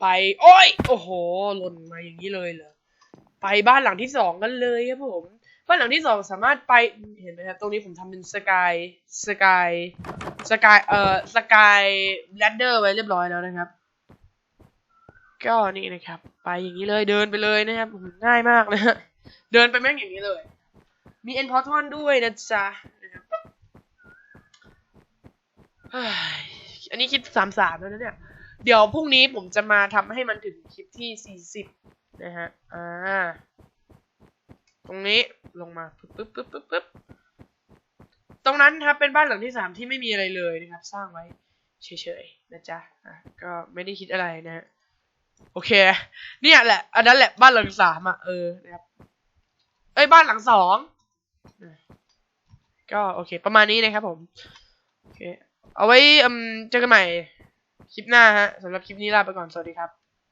ไป โอ้ย โอ้โห หล่นมาอย่างนี้เลยเหรอ ไปบ้านหลังที่สองกันเลยครับผม บ้านหลังที่สองสามารถไป เห็นไหมครับ ตรงนี้ผมทำเป็นสกาย สกาย สกาย เอ่อ สกายแรดเดอร์ไว้เรียบร้อยแล้วนะครับ ก็นี่นะครับ ไปอย่างนี้เลย เดินไปเลยนะครับ ง่ายมากนะฮะ เดินไปแม่งอย่างนี้เลย มีเอ็นพอทอนด้วยนะจ๊ะเฮ้ยอันนี้คลิปสามสามแล้วนะเนี่ย เดี๋ยวพรุ่งนี้ผมจะมาทำให้มันถึงคลิปที่สี่สิบนะฮะ อ่า ตรงนี้ลงมาปึ๊บปึ๊บปึ๊บปึ๊บปึ๊บตรงนั้นครับเป็นบ้านหลังที่สามที่ไม่มีอะไรเลยนะครับ สร้างไว้เฉยๆนะจ๊ะ อะ ก็ไม่ได้คิดอะไรนะฮะ โอเค เนี่ยแหละ อันนั้นแหละบ้านหลังสามอะ เออ นะครับ เอ้ย บ้านหลังสองอะก็โอเค ประมาณนี้นะครับผม โอเค เอาไว้อืมเจอกันใหม่ คลิปหน้าฮะสำหรับคลิปนี้ลาไปก่อนสวัสดีครับ